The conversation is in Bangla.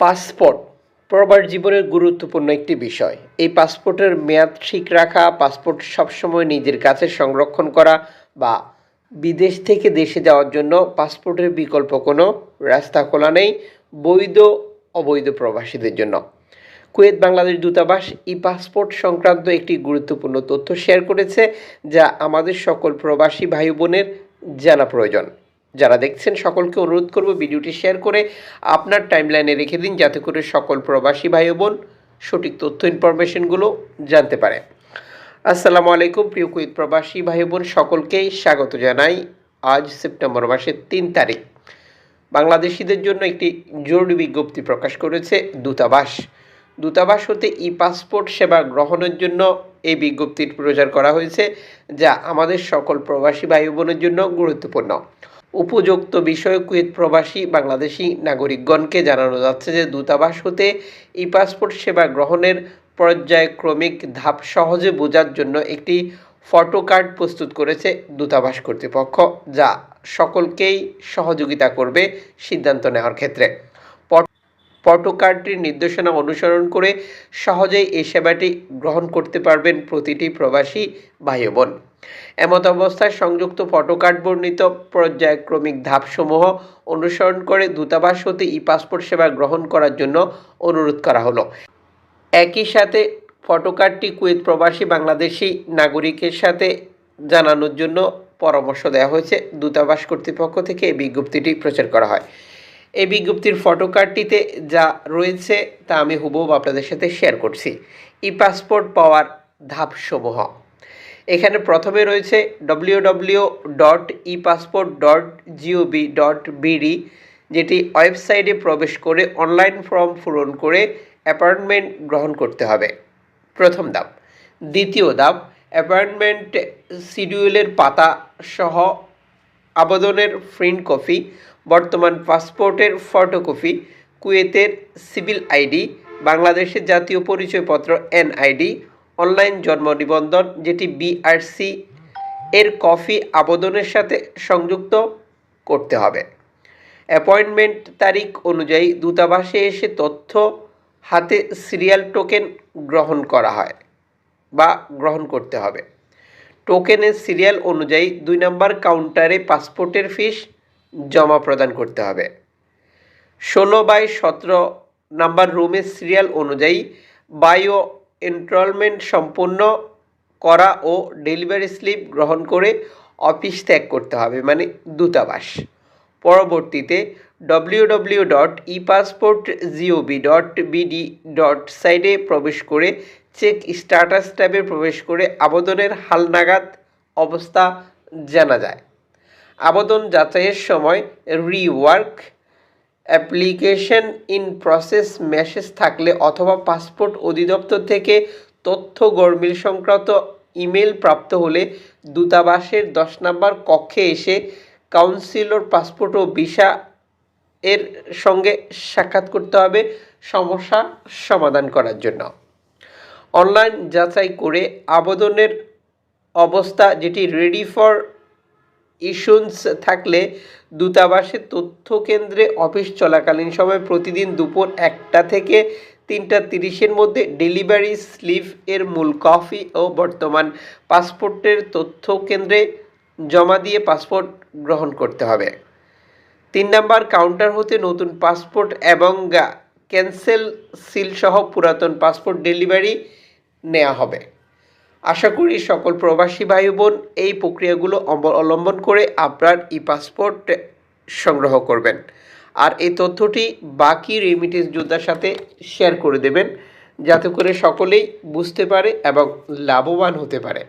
পাসপোর্ট প্রবার জীবনের গুরুত্বপূর্ণ একটি বিষয়। এই পাসপোর্টের মেয়াদ ঠিক রাখা, পাসপোর্ট সবসময় নিজের কাছে সংরক্ষণ করা বা বিদেশ থেকে দেশে যাওয়ার জন্য পাসপোর্টের বিকল্প কোনো রাস্তা খোলা নেই বৈধ, অবৈধ প্রবাসীদের জন্য। কুয়েত বাংলাদেশ দূতাবাস ই পাসপোর্ট সংক্রান্ত একটি গুরুত্বপূর্ণ তথ্য শেয়ার করেছে, যা আমাদের সকল প্রবাসী ভাই বোনের জানা প্রয়োজন। যারা দেখছেন, সকলকে অনুরোধ করব ভিডিওটি শেয়ার করে আপনার টাইমলাইনে রেখে দিন, যাতে করে সকল প্রবাসী ভাই বোন সঠিক তথ্য ইনফরমেশনগুলো জানতে পারে। আসসালামু আলাইকুম, প্রিয় কুয়েত প্রবাসী ভাই বোন সকলকেই স্বাগত জানাই আজ সেপ্টেম্বর মাসের তিন তারিখ। বাংলাদেশিদের জন্য একটি জরুরি বিজ্ঞপ্তি প্রকাশ করেছে দূতাবাস। দূতাবাস হতে ই পাসপোর্ট সেবা গ্রহণের জন্য এই বিজ্ঞপ্তির প্রচার করা হয়েছে, যা আমাদের সকল প্রবাসী ভাই বোনের জন্য গুরুত্বপূর্ণ। উপযুক্ত বিষয়ে কুয়েত প্রবাসী বাংলাদেশি নাগরিকগণকে জানানো যাচ্ছে যে দূতাবাস হতে ই পাসপোর্ট সেবা গ্রহণের পর্যায়ক্রমিক ধাপ সহজে বোঝার জন্য একটি ফটো কার্ড প্রস্তুত করেছে দূতাবাস কর্তৃপক্ষ, যা সকলকেই সহযোগিতা করবে সিদ্ধান্ত নেওয়ার ক্ষেত্রে। ফটো কার্ডটির নির্দেশনা অনুসরণ করে সহজেই এই সেবাটি গ্রহণ করতে পারবেন প্রতিটি প্রবাসী ভাই বোন এমত অবস্থায় সংযুক্ত ফটোকার্ড বর্ণিত পর্যায়ক্রমিক ধাপসমূহ অনুসরণ করে দূতাবাস হতে ই পাসপোর্ট সেবা গ্রহণ করার জন্য অনুরোধ করা হলো। একই সাথে ফটো কার্ডটি কুয়েত প্রবাসী বাংলাদেশি নাগরিকের সাথে জানানোর জন্য পরামর্শ দেওয়া হয়েছে। দূতাবাস কর্তৃপক্ষ থেকে এই বিজ্ঞপ্তিটি প্রচার করা হয়। এই বিজ্ঞপ্তির ফটো কার্ডটিতে যা রয়েছে তা আমি হুবহু আপনাদের সাথে শেয়ার করছি। ই পাসপোর্ট পাওয়ার ধাপসমূহ। এখানে প্রথমে রয়েছে W W dot e passport dot GOB dot BD যেটি ওয়েবসাইটে প্রবেশ করে অনলাইন ফর্ম পূরণ করে অ্যাপয়েন্টমেন্ট গ্রহণ করতে হবে। প্রথম ধাপ। দ্বিতীয় ধাপ, অ্যাপয়েন্টমেন্ট শিডিউলের পাতা সহ আবেদনের প্রিন্ট কপি, বর্তমান পাসপোর্টের ফটোকপি, কুয়েতের সিভিল আইডি, বাংলাদেশের জাতীয় পরিচয়পত্র এনআইডি, অনলাইন জন্ম নিবন্ধন, যেটি বিআরসি এর কপি আবেদনের সাথে সংযুক্ত করতে হবে। অ্যাপয়েন্টমেন্ট তারিখ অনুযায়ী দূতাবাসে এসে তথ্য হাতে সিরিয়াল টোকেন গ্রহণ করা হয় বা গ্রহণ করতে হবে। টোকেনের সিরিয়াল অনুযায়ী দুই নম্বর কাউন্টারে পাসপোর্টের ফিস জমা প্রদান করতে হবে। ষোলো বাই সতেরো নাম্বার রুমের সিরিয়াল অনুযায়ী বায়ো এনরোলমেন্ট সম্পূর্ণ করা ও ডেলিভারি স্লিপ গ্রহণ করে অফিস ত্যাগ করতে হবে মানে দূতাবাস। পরবর্তীতে W dot e passport GOB dot BD dot সাইটে প্রবেশ করে চেক স্ট্যাটাস ট্যাবে প্রবেশ করে আবেদনের হালনাগাদ অবস্থা জানা যায়। আবেদন যাচাইয়ের সময় rework application in process message থাকলে অথবা পাসপোর্ট অধিদপ্তর থেকে তথ্য গরমিল সংক্রান্ত ইমেল প্রাপ্ত হলে দূতাবাসের দশ নম্বর কক্ষে এসে কাউন্সিলর পাসপোর্ট ও ভিসা এর সঙ্গে সাক্ষাৎ করতে হবে সমস্যা সমাধান করার জন্য। অনলাইন যাচাই করে আবেদনের অবস্থা যেটি রেডি ফর ইস্যুন্স থাকলে দূতাবাসের তথ্য কেন্দ্রে অফিস চলাকালীন সময় প্রতিদিন দুপুর একটা থেকে তিনটা তিরিশের মধ্যে ডেলিভারি স্লিপ এর মূল কপি ও বর্তমান পাসপোর্টের তথ্য কেন্দ্রে জমা দিয়ে পাসপোর্ট গ্রহণ করতে হবে। তিন নাম্বার কাউন্টার হতে নতুন পাসপোর্ট এবং ক্যান্সেল সিল সহ পুরাতন পাসপোর্ট ডেলিভারি নেওয়া হবে। আশা করি সকল প্রবাসী ভাই বোন এই প্রক্রিয়াগুলো অবলম্বন করে আপনার ই পাসপোর্ট সংগ্রহ করবেন। আর এই তথ্যটি বাকি রেমিটেন্স যোদ্ধার সাথে শেয়ার করে দেবেন, যাতে করে সকলেই বুঝতে পারে এবং লাভবান হতে পারে।